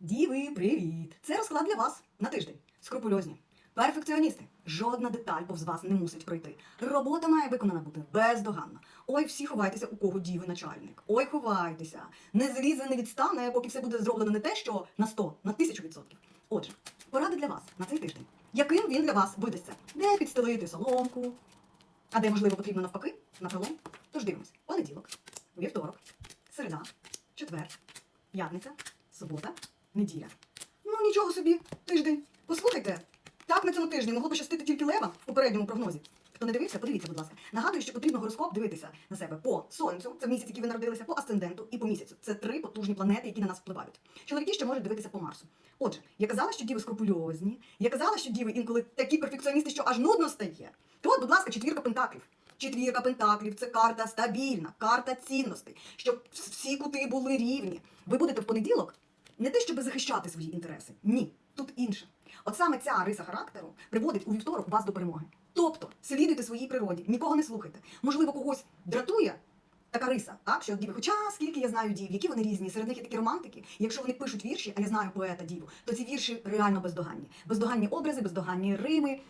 Діви, привіт! Це розклад для вас на тиждень. Скрупульозні. Перфекціоністи. Жодна деталь повз вас не мусить пройти. Робота має виконана бути бездоганно. Ой, всі ховайтеся, у кого діви начальник. Ой, ховайтеся. Не злізе, не відстане, поки все буде зроблено не те, що на 100, на 1000 відсотків. Отже, поради для вас на цей тиждень. Яким він для вас видасться? Де підстелити соломку? А де, можливо, потрібно навпаки, на пролом? Тож дивимось. Понеділок, вівторок, середа, четвер, п'ятниця, субота, неділя. Ну нічого собі, тиждень. Послухайте, так на цьому тижні могло пощастити тільки лева в попередньому прогнозі. Хто не дивився, подивіться, будь ласка. Нагадую, що потрібно гороскоп дивитися на себе по сонцю, це місяць, який ви народилися, по асценденту і по місяцю. Це три потужні планети, які на нас впливають. Чоловіки ще можуть дивитися по Марсу. Отже, я казала, що діви скрупульозні, я казала, що діви інколи такі перфекціоністи, що аж нудно стає. То от, будь ласка, четвірка пентаклів. Четвірка пентаклів це карта стабільна, карта цінностей, щоб всі кути були рівні. Ви будете в понеділок не те, щоб захищати свої інтереси. Ні, тут інше. От саме ця риса характеру приводить у вівторок вас до перемоги. Тобто, слідуйте своїй природі, нікого не слухайте. Можливо, когось дратує така риса, так? Що діви, хоча скільки я знаю дів, які вони різні, серед них є такі романтики. Якщо вони пишуть вірші, а я знаю поета діву, то ці вірші реально бездоганні. Бездоганні образи, бездоганні рими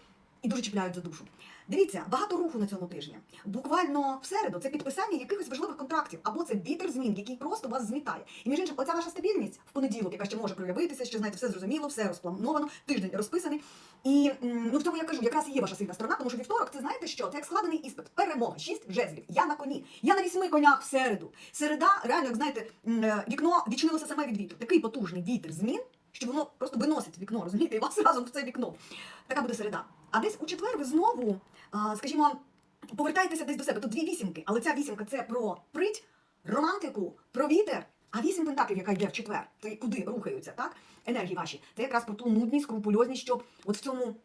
і дуже чіпляють за душу. Дивіться, багато руху на цьому тижні. Буквально в середу це підписання якихось важливих контрактів, або це вітер змін, який просто вас змітає. І між іншим, оця ваша стабільність в понеділок, яка ще може проявитися, що знаєте, все зрозуміло, все розплановано, тиждень розписаний. І ну в цьому я кажу, якраз і є ваша сильна сторона, тому що вівторок, це знаєте що? Це як складений іспит. Перемога, шість жезлів. Я на коні. Я на вісьми конях в середу. Середа, реально, як знаєте, е, вікно відчинилося саме від вітру. Такий потужний вітер змін, що воно просто виносить вікно, розумієте, і вас разом в це вікно. Така буде середа. А десь у четвер ви знову, скажімо, повертаєтеся десь до себе. Тут дві вісімки, але ця вісімка це про прить, романтику, про вітер. А вісім пентаклів, яка йде в четвер, це куди рухаються, так? Енергії ваші. Це якраз про ту нудність, скрупульозність, щоб от в цьому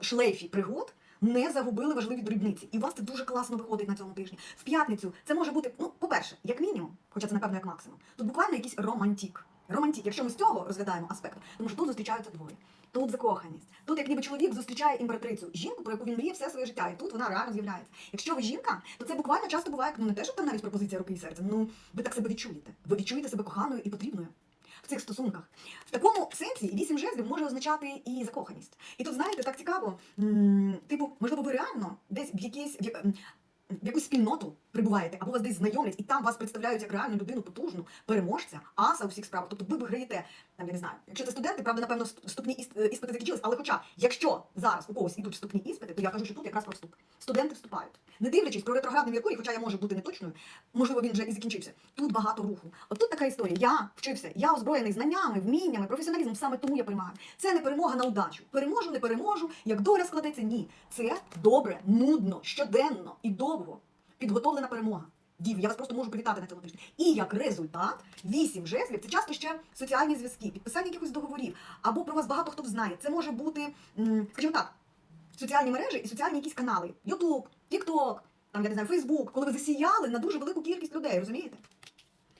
шлейфі пригод не загубили важливі дрібниці. І у вас це дуже класно виходить на цьому тижні. В п'ятницю це може бути, ну, по-перше, як мінімум, хоча це напевно як максимум. Тут буквально якийсь романтік. Романтік, якщо ми з цього розглядаємо аспект, тому що тут зустрічаються двоє. Тут закоханість. Тут як ніби чоловік зустрічає імператрицю, жінку, про яку він мріє все своє життя, і тут вона реально з'являється. Якщо ви жінка, то це буквально часто буває, ну не те, що там навіть пропозиція руки і серця. Ну ви так себе відчуєте. Ви відчуєте себе коханою і потрібною. В цих стосунках. В такому сенсі вісім жезлів може означати і закоханість. І тут, знаєте, так цікаво, типу, можливо, ви реально десь в якійсь в я- м, в якусь спільноту прибуваєте, або вас десь знайомлять, і там вас представляють як реальну людину потужну, переможця, аса у всіх справах. Тобто ви виграєте, там я не знаю, якщо це студенти, правда, напевно, ст- вступні е, іспити закінчились, але хоча, якщо зараз у когось ідуть вступні іспити, то я кажу, що тут якраз про вступ. Студенти вступають. Не дивлячись про ретроградний Меркурій, хоча я можу бути неточною, можливо, він вже і закінчився. Тут багато руху. От тут така історія. Я вчився, я озброєний знаннями, вміннями, професіоналізмом, саме тому я перемагаю. Це не перемога на удачу. Переможу, не переможу, як доля складеться. Ні. Це добре, нудно, щоденно і довго підготовлена перемога. Дів, я вас просто можу привітати на цьому тижні. І як результат, вісім жезлів це часто ще соціальні зв'язки, підписання якихось договорів, або про вас багато хто знає. Це може бути, скажімо так, соціальні мережі і соціальні якісь канали. Ютуб, Тікток, там я не знаю, Фейсбук, коли ви засіяли на дуже велику кількість людей, розумієте?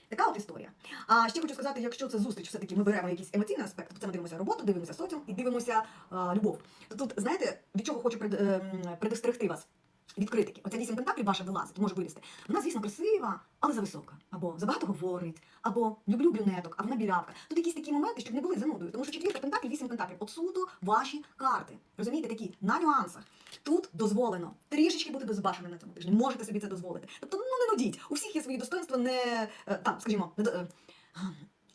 Така от історія. А ще хочу сказати, якщо це зустріч, все-таки ми беремо якийсь емоційний аспект, то це ми дивимося роботу, дивимося соціум і дивимося а, любов. То тут, знаєте, від чого хочу ем, предостерегти вас? Від критики. Оця вісім пентаклів ваша вилазить, може вилізти. Вона, звісно, красива, але зависока. Або забагато говорить, або люблю брюнеток, а вона білявка. Тут якісь такі моменти, щоб не були занудою. Тому що четвірка пентаклів, вісім пентаклів. От суто ваші карти. Розумієте, такі на нюансах. Тут дозволено трішечки бути безбашеним на цьому тижні. Можете собі це дозволити. Тобто, ну не нудіть. У всіх є свої достоинства, не е, там, скажімо, е,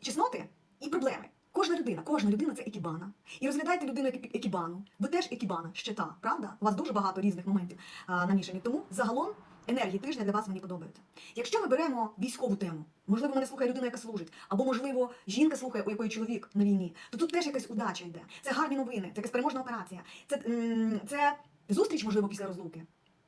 чесноти і проблеми. Кожна людина, кожна людина це екібана. І розглядайте людину екібану. Ви теж екібана, щита, правда? У вас дуже багато різних моментів а, намішані. Тому загалом енергії тижня для вас мені подобаються. Якщо ми беремо військову тему, можливо, мене слухає людина, яка служить, або можливо, жінка слухає, у якої чоловік на війні, то тут теж якась удача йде. Це гарні новини, це якась переможна операція. Це, це зустріч, можливо, після розлуки.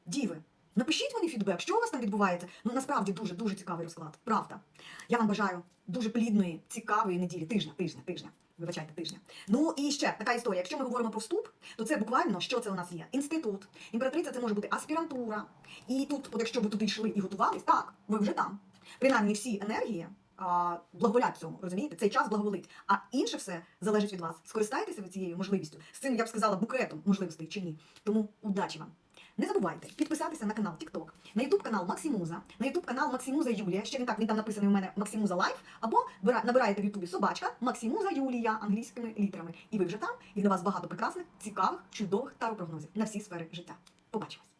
Діви. Напишіть мені фідбек, що у вас там відбувається. Ну насправді дуже дуже цікавий розклад. Правда. Я вам бажаю дуже плідної, цікавої неділі, тижня, тижня, тижня. Вибачайте, тижня. Ну і ще така історія. Якщо ми говоримо про вступ, то це буквально що це у нас є? Інститут. Імператриця це може бути аспірантура. І тут, от якщо ви туди йшли і готувались, так, ви вже там. Принаймні всі енергії а, благоволять цьому, розумієте? Цей час благоволить. А інше все залежить від вас. Скористайтеся ви цією можливістю. З цим я б сказала букетом можливостей чи ні. Тому удачі вам. Не забувайте підписатися на канал TikTok, на YouTube канал Максимуза, на YouTube канал Максимуза Юлія. Ще він так він там написаний у мене Максимуза Лайф. Або набираєте в Ютубі собачка Максимуза Юлія англійськими літерами. І ви вже там, і для вас багато прекрасних, цікавих, чудових таропрогнозів на всі сфери життя. Побачимось!